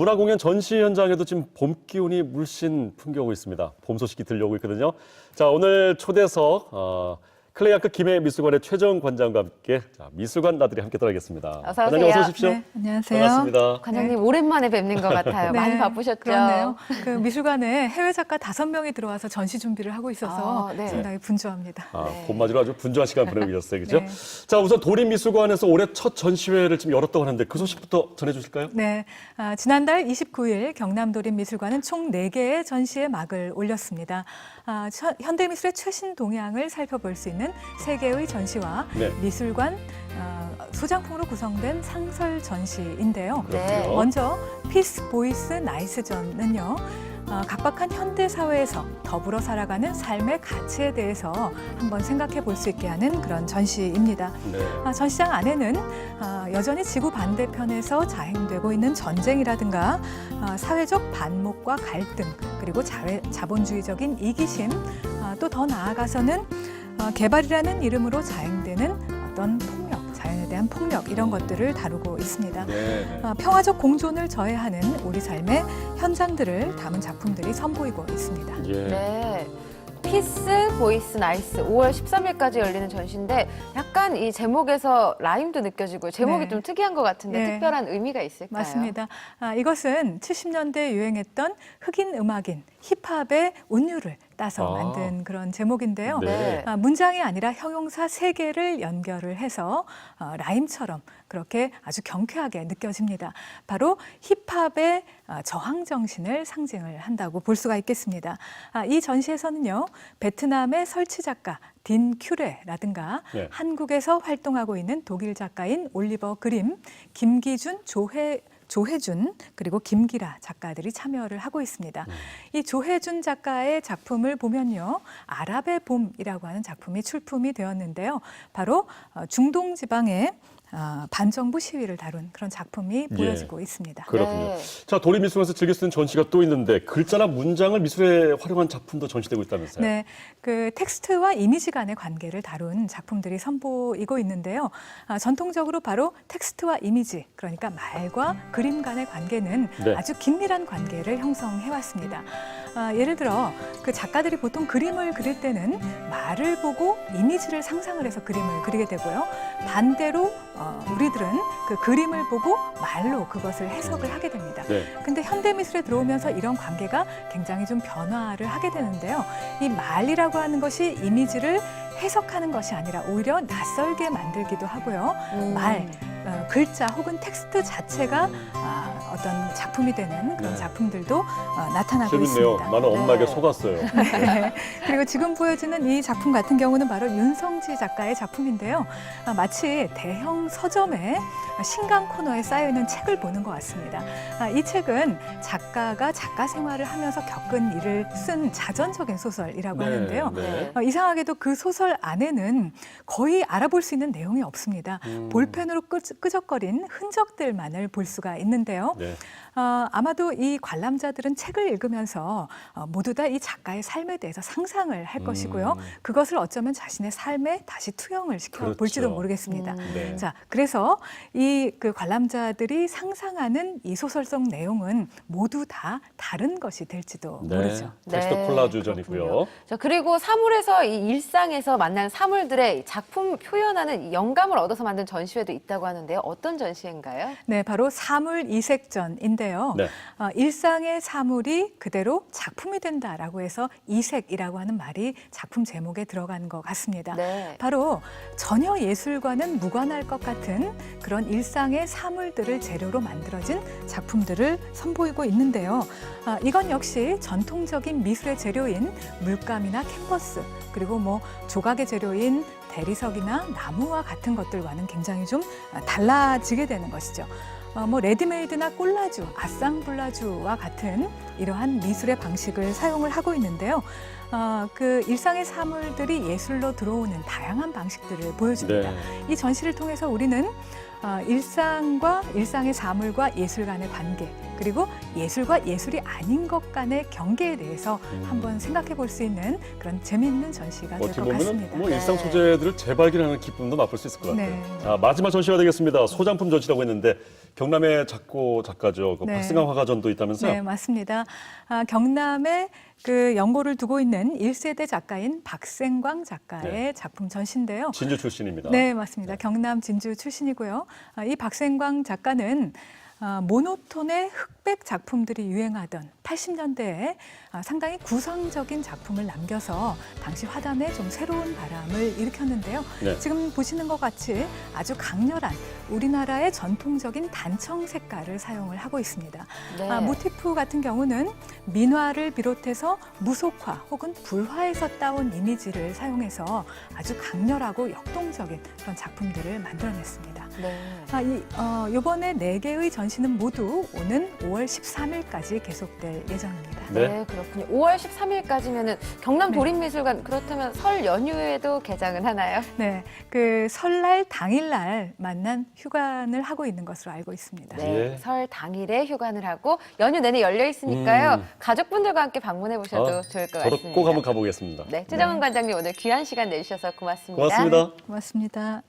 문화공연 전시 현장에도 지금 봄 기운이 물씬 풍겨오고 있습니다. 봄 소식이 들려오고 있거든요. 자, 오늘 초대석 어, 클레이아크 김해 미술관의 최정 관장과 함께 자, 미술관 나들이 함께 떠나겠습니다. 어서 관장님 오세요. 어서 오십시오. 네, 안녕하세요. 반갑습니다. 관장님 오랜만에 뵙는 것 같아요. 많이 네, 바쁘셨죠? 그렇네요. 그 미술관에 해외 작가 다섯 명이 들어와서 전시 준비를 하고 있어서 아, 네. 상당히 분주합니다. 아, 네. 봄 맞이로 아주 분주한 시간 보내고 계셨어요. 그죠? 네. 자, 우선 도림미술관에서 올해 첫 전시회를 지금 열었다고 하는데 그 소식부터 전해주실까요? 네, 아, 지난달 29일 경남 도립미술관은 총 4개의 전시에 막을 올렸습니다. 아, 저- 현대미술의 최신 동향을 살펴볼 수 있는 세 개의 전시와 네. 미술관 아, 소장품으로 구성된 상설 전시인데요. 네. 그렇군요. 먼저 피스 보이스 나이스전은요. 어, 각박한 현대 사회에서 더불어 살아가는 삶의 가치에 대해서 한번 생각해 볼 수 있게 하는 그런 전시입니다. 네. 아, 전시장 안에는 아, 여전히 지구 반대편에서 자행되고 있는 전쟁이라든가 아, 사회적 반목과 갈등 그리고 자본주의적인 이기심 아, 또 더 나아가서는 아, 개발이라는 이름으로 자행되는 어떤 폭력, 자연에 대한 폭력 이런 것들을 다루고 있습니다. 네. 네. 아, 평화적 공존을 저해하는 우리 삶의 현장들을 담은 작품들이 선보이고 있습니다. 예. 네. 피스 보이스 나이스 5월 13일까지 열리는 전시인데 약간 이 제목에서 라임도 느껴지고 제목이 네. 좀 특이한 것 같은데 네. 특별한 의미가 있을까요? 맞습니다. 아, 이것은 70년대 유행했던 흑인 음악인 힙합의 운율을 따서 아. 만든 그런 제목인데요. 네. 아, 문장이 아니라 형용사 세 개를 연결을 해서 어, 라임처럼 그렇게 아주 경쾌하게 느껴집니다. 바로 힙합의 아, 저항 정신을 상징을 한다고 볼 수가 있겠습니다. 아, 이 전시에서는요, 베트남의 설치 작가 딘 큐레라든가 네. 한국에서 활동하고 있는 독일 작가인 올리버 그림, 김기준, 조혜 조혜준 그리고 김기라 작가들이 참여를 하고 있습니다. 이 조혜준 작가의 작품을 보면요, 아랍의 봄이라고 하는 작품이 출품이 되었는데요. 바로 어, 중동 지방의 어, 반정부 시위를 다룬 그런 작품이 예. 보여지고 있습니다. 그렇군요. 네. 자, 도림미술관에서 즐길 수 있는 전시가 또 있는데 글자나 문장을 미술에 활용한 작품도 전시되고 있다면서요? 네, 그 텍스트와 이미지 간의 관계를 다룬 작품들이 선보이고 있는데요. 아, 전통적으로 바로 텍스트와 이미지, 그러니까 말과 그림 간의 관계는 네. 아주 긴밀한 관계를 형성해 왔습니다. 아, 예를 들어 그 작가들이 보통 그림을 그릴 때는 말을 보고 이미지를 상상을 해서 그림을 그리게 되고요. 반대로 어, 우리들은 그 그림을 보고 말로 그것을 해석을 하게 됩니다. 네. 근데 현대 미술에 들어오면서 이런 관계가 굉장히 좀 변화를 하게 되는데요. 이 말이라고 하는 것이 이미지를 해석하는 것이 아니라 오히려 낯설게 만들기도 하고요. 음. 말, 어, 글자 혹은 텍스트 자체가 아, 어떤 작품이 되는 그런 네. 작품들도 어, 나타나고 재밌네요. 있습니다. 나는 엄마에게 네. 속았어요. 네. 그리고 지금 보여지는 이 작품 같은 경우는 바로 윤성지 작가의 작품인데요. 아, 마치 대형 서점에 신간 코너에 쌓여 있는 책을 보는 것 같습니다. 아, 이 책은 작가가 작가 생활을 하면서 겪은 일을 쓴 자전적인 소설이라고 하는데요. 네. 어, 이상하게도 그 소설 안에는 거의 알아볼 수 있는 내용이 없습니다. 음. 볼펜으로 끄- 끄적거린 흔적들만을 볼 수가 있는데요. 네. 어, 아마도 이 관람자들은 책을 읽으면서 어, 모두 다 이 작가의 삶에 대해서 상상을 할 음. 것이고요. 그것을 어쩌면 자신의 삶에 다시 투영을 시켜 그렇죠. 볼지도 모르겠습니다. 음. 네. 자, 그래서 이 그 관람자들이 상상하는 이 소설 속 내용은 모두 다 다른 것이 될지도 네. 모르죠. 텍스트 네, 콜라주전이고요. 자, 그리고 사물에서 이 일상에서 만난 사물들의 작품 표현하는 이 영감을 얻어서 만든 전시회도 있다고 하는데 요. 어떤 전시회인가요? 네, 바로 사물 이색전인데요. 네. 어, 일상의 사물이 그대로 작품이 된다라고 해서 이색이라고 하는 말이 작품 제목에 들어가는 것 같습니다. 네. 바로 전혀 예술과는 무관할 것 같은 그런 일상의 사물들을 재료로 만들어진 작품들을 선보이고 있는데요. 아, 이건 역시 전통적인 미술의 재료인 물감이나 캔버스 그리고 뭐 조각의 재료인 대리석이나 나무와 같은 것들과는 굉장히 좀 아, 달라지게 되는 것이죠. 어, 뭐 레디메이드나 콜라주, 아쌍블라주와 같은 이러한 미술의 방식을 사용을 하고 있는데요. 어, 그 일상의 사물들이 예술로 들어오는 다양한 방식들을 보여줍니다. 네. 이 전시를 통해서 우리는 아, 일상과 일상의 사물과 예술 간의 관계 그리고 예술과 예술이 아닌 것 간의 경계에 대해서 음. 한번 생각해 볼 수 있는 그런 재미있는 전시가 될 어떻게 것 보면은 같습니다. 뭐 네. 일상 소재들을 재발견하는 기쁨도 맛볼 수 있을 것 같아요. 네. 자, 마지막 전시가 되겠습니다. 소장품 전시라고 했는데 경남의 작고 작가죠. 그 네. 박승강 화가전도 있다면서요? 네, 맞습니다. 아, 경남에 그 연고를 두고 있는 1세대 작가인 박생광 작가의 네. 작품 전시인데요. 진주 출신입니다. 네, 맞습니다. 경남 진주 출신이고요. 아, 이 박생광 작가는 아, 모노톤의 흑백 작품들이 유행하던 80년대에 아, 상당히 구성적인 작품을 남겨서 당시 화단에 좀 새로운 바람을 일으켰는데요. 네. 지금 보시는 것 같이 아주 강렬한 우리나라의 전통적인 단청 색깔을 사용을 하고 있습니다. 네. 아, 모티프 같은 경우는 민화를 비롯해서 무속화 혹은 불화에서 따온 이미지를 사용해서 아주 강렬하고 역동적인 그런 작품들을 만들어냈습니다. 네. 아, 이, 어, 이번에 네 개의 전 시는 모두 오는 5월 13일까지 계속될 예정입니다. 네. 네, 그렇군요. 5월 13일까지면은 경남 네. 도립미술관 그렇다면 설 연휴에도 개장은 하나요? 네, 그 설날 당일날 만난 휴관을 하고 있는 것으로 알고 있습니다. 네, 예. 설 당일에 휴관을 하고 연휴 내내 열려 있으니까요. 음. 가족분들과 함께 방문해 보셔도 아, 좋을 것 저도 같습니다. 꼭 한번 가보겠습니다. 네, 최정은 관장님 오늘 귀한 시간 내주셔서 고맙습니다. 고맙습니다. 고맙습니다.